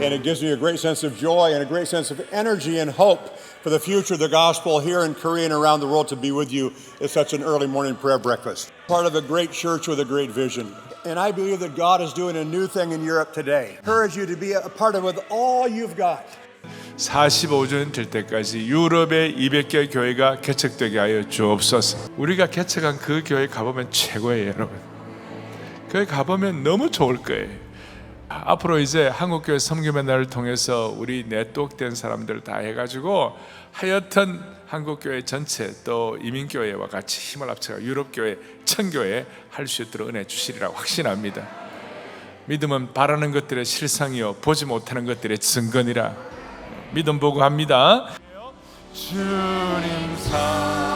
and it gives me a great sense of joy and a great sense of energy and hope for the future of the gospel here in Korea and around the world to be with you at such an early morning prayer breakfast. Part of a great church with a great vision. And I believe that God is doing a new thing in Europe today. Encourage you to be a part of it with all you've got. 45년 될 때까지 유럽의 200개 교회가 개척되게 하여 주옵소서. 우리가 개척한 그 교회 가보면 최고예요, 여러분. 교회 가보면 너무 좋을 거예요. 앞으로 이제 한국교회 섬김의 날을 통해서 우리 네트워크된 사람들 다 해가지고 하여튼 한국교회 전체 또 이민교회와 같이 힘을 합쳐서 유럽교회, 천교회 할 수 있도록 은혜 주시리라고 확신합니다. 믿음은 바라는 것들의 실상이요 보지 못하는 것들의 증거니라 믿음 보고 합니다. 주님 사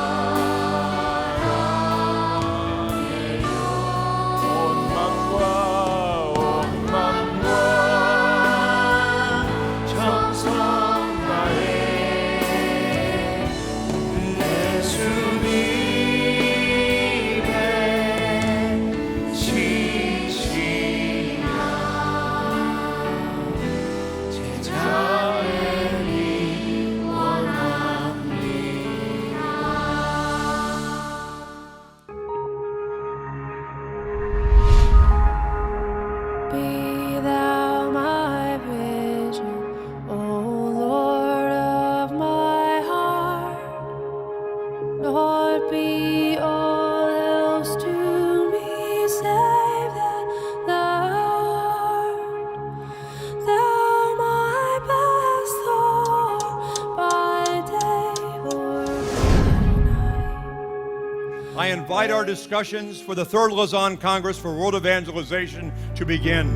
invite our discussions for the Third Lausanne Congress for World Evangelization to begin.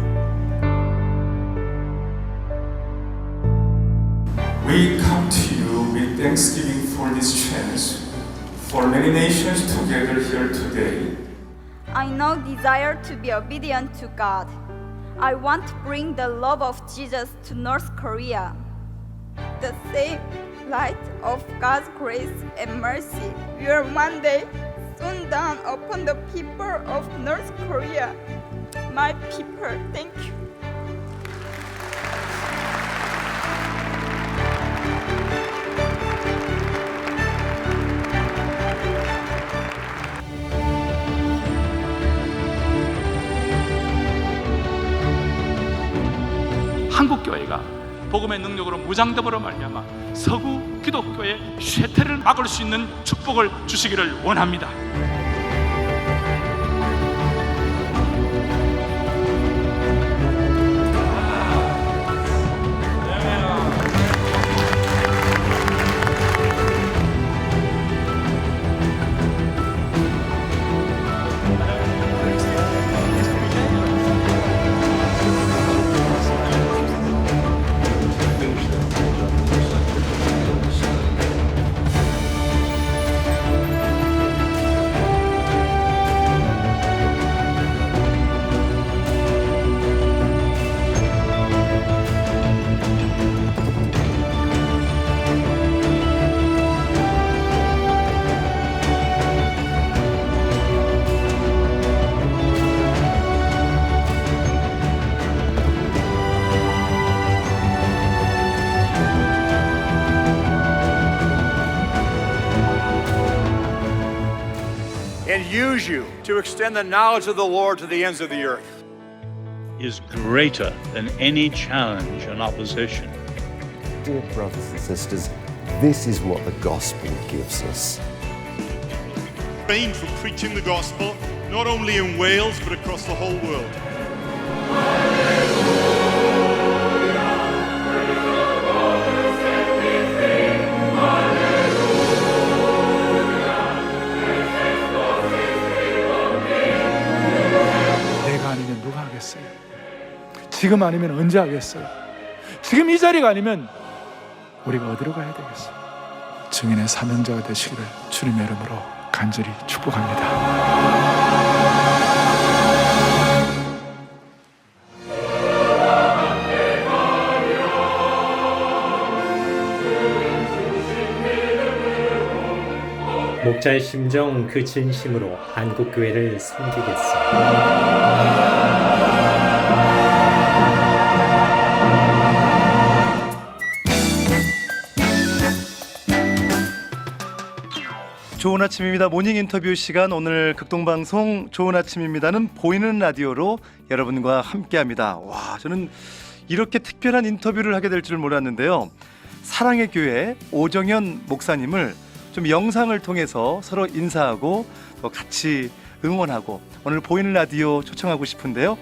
We come to you with thanksgiving for this chance, for many nations together here today. I now desire to be obedient to God. I want to bring the love of Jesus to North Korea. The same light of God's grace and mercy will one day soon dawn upon the people of North Korea. My people, thank you. 한국 교회가 복음의 능력으로 무장됨으로 말미암아 서구 기독교의 쇠퇴를 막을 수 있는 축복을 주시기를 원합니다. Use you to extend the knowledge of the Lord to the ends of the earth. is greater than any challenge and opposition. Dear brothers and sisters, this is what the gospel gives us. aim for preaching the gospel not only in Wales but across the whole world. 하겠어요? 지금 아니면 언제 하겠어요? 지금 이 자리가 아니면 우리가 어디로 가야 되겠어요? 증인의 사명자가 되시기를 주님의 이름으로 간절히 축복합니다. 목자의 심정 그 진심으로 한국교회를 섬기겠습니다. 좋은 아침입니다. 모닝 인터뷰 시간 오늘 극동방송 좋은 아침입니다는 보이는 라디오로 여러분과 함께합니다. 와 저는 이렇게 특별한 인터뷰를 하게 될 줄 몰랐는데요. 사랑의 교회 오정현 목사님을 좀 영상을 통해서 서로 인사하고 또 같이 응원하고 오늘 보이는 라디오 초청하고 싶은데요.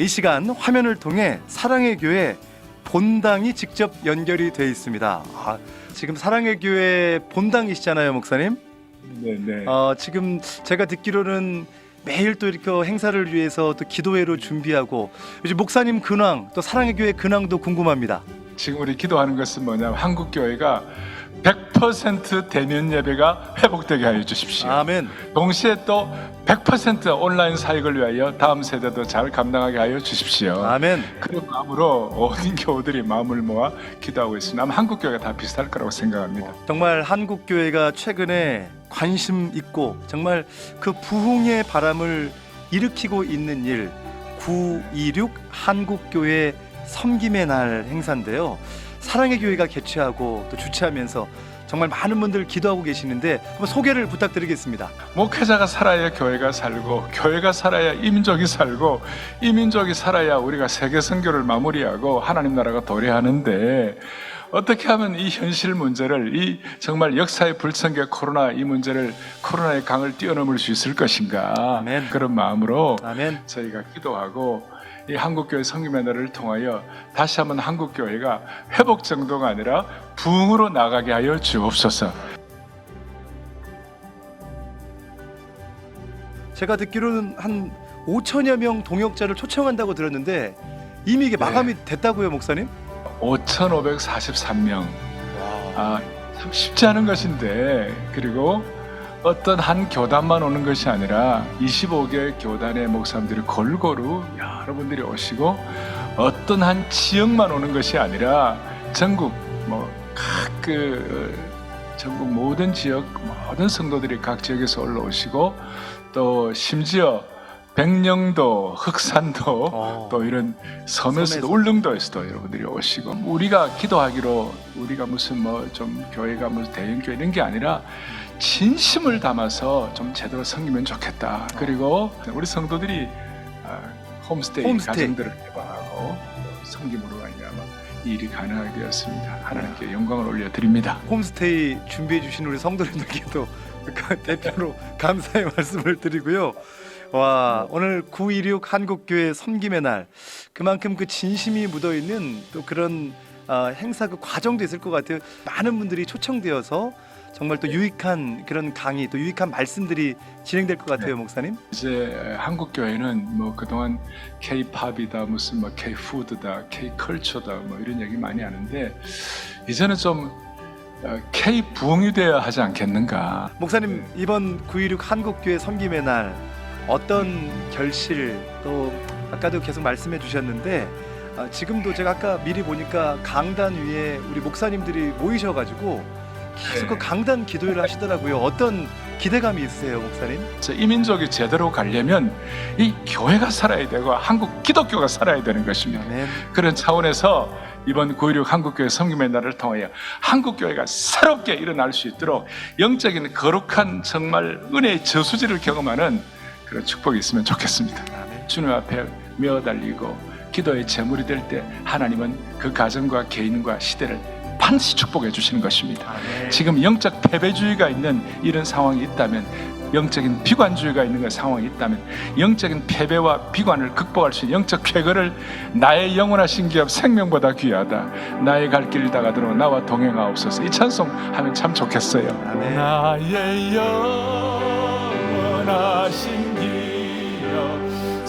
이 시간 화면을 통해 사랑의 교회 본당이 직접 연결이 돼 있습니다. 아, 지금 사랑의 교회 본당이시잖아요, 목사님. 네네. 어, 지금 제가 듣기로는 매일 또 이렇게 행사를 위해서 또 기도회로 준비하고 요즘 목사님 근황 또 사랑의 교회 근황도 궁금합니다. 지금 우리 기도하는 것은 뭐냐면 한국 교회가 100% 대면 예배가 회복되게 하여 주십시오. 아멘. 동시에 또 100% 온라인 사역을 위하여 다음 세대도 잘 감당하게 하여 주십시오. 아멘. 그런 마음으로 온 교우들이 마음을 모아 기도하고 있습니다. 아마 한국 교회가 다 비슷할 거라고 생각합니다. 정말 한국 교회가 최근에 관심 있고 정말 그 부흥의 바람을 일으키고 있는 일 926 한국 교회 섬김의 날 행사인데요. 사랑의 교회가 개최하고 또 주최하면서 정말 많은 분들 기도하고 계시는데 한번 소개를 부탁드리겠습니다. 목회자가 살아야 교회가 살고 교회가 살아야 이민족이 살고 이민족이 살아야 우리가 세계 선교를 마무리하고 하나님 나라가 도래하는데 어떻게 하면 이 현실 문제를 이 정말 역사의 불청객 코로나 이 문제를 코로나의 강을 뛰어넘을 수 있을 것인가 아멘. 그런 마음으로 아멘. 저희가 기도하고 이 한국교회 날을 통하여 다시 한번 한국교회가 회복 정도가 아니라 부흥으로 나가게 하여 주옵소서. 제가 듣기로는 한 5천여 명 동역자를 초청한다고 들었는데 이미 이게 마감이 됐다고요, 목사님? 5,543명. 아, 참 쉽지 않은 것인데, 그리고 어떤 한 교단만 오는 것이 아니라 25개 교단의 목사님들이 골고루 여러분들이 오시고 어떤 한 지역만 오는 것이 아니라 전국 뭐 각 그 전국 모든 지역 모든 성도들이 각 지역에서 올라오시고 또 심지어 백령도, 흑산도 어. 또 이런 섬에서도 섬에서. 울릉도에서도 여러분들이 오시고 우리가 기도하기로 우리가 무슨 뭐 좀 교회가 무슨 대형 교회 이런 게 아니라 진심을 담아서 좀 제대로 섬기면 좋겠다. 그리고 우리 성도들이 아, 홈스테이, 홈스테이. 가정들을 개방하고 또 섬김으로 말미암아 이 일이 가능하게 되었습니다. 하나님께 영광을 올려드립니다. 홈스테이 준비해 주신 우리 성도님들께도 그 대표로 감사의 말씀을 드리고요. 와 오늘 916 한국교회 섬김의 날 그만큼 그 진심이 묻어 있는 또 그런 어, 행사 그 과정도 있을 것 같아요. 많은 분들이 초청되어서 정말 또 유익한 그런 강의 또 유익한 말씀들이 진행될 것 같아요, 목사님. 이제 한국 교회는 뭐 그동안 K-팝이다 무슨 뭐 K-푸드다 K-컬처다 뭐 이런 얘기 많이 하는데 이제는 좀 어, K-부흥이 되어야 하지 않겠는가 목사님 이번 916 한국교회 섬김의 날 어떤 결실 또 아까도 계속 말씀해 주셨는데 아, 지금도 제가 아까 미리 보니까 강단 위에 우리 목사님들이 모이셔가지고 계속 네. 그 강단 기도회를 하시더라고요. 어떤 기대감이 있으세요, 목사님? 저 이민족이 제대로 가려면 이 교회가 살아야 되고 한국 기독교가 살아야 되는 것입니다 아멘. 그런 차원에서 이번 9.16 한국교회 성김의 날을 통하여 한국교회가 새롭게 일어날 수 있도록 영적인 거룩한 정말 은혜의 저수지를 경험하는 그런 축복이 있으면 좋겠습니다. 주님 앞에 메어 달리고 기도의 제물이 될 때 하나님은 그 가정과 개인과 시대를 반드시 축복해 주시는 것입니다. 지금 영적 패배주의가 있는 이런 상황이 있다면 영적인 비관주의가 있는 그 상황이 있다면 영적인 패배와 비관을 극복할 수 있는 영적 쾌거를 나의 영원하신 기업 생명보다 귀하다 나의 갈길 다가도록 나와 동행하옵소서 이 찬송 하면 참 좋겠어요 아멘. 나의 영원하신 기업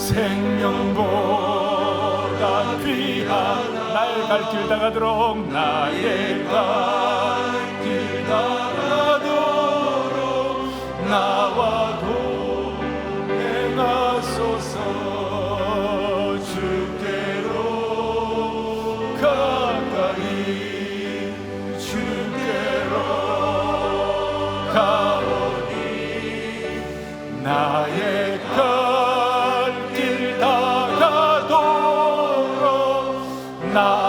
생명보다 귀한 나의 갈길 다가도록 나의 갈 길 다가도록 나와 나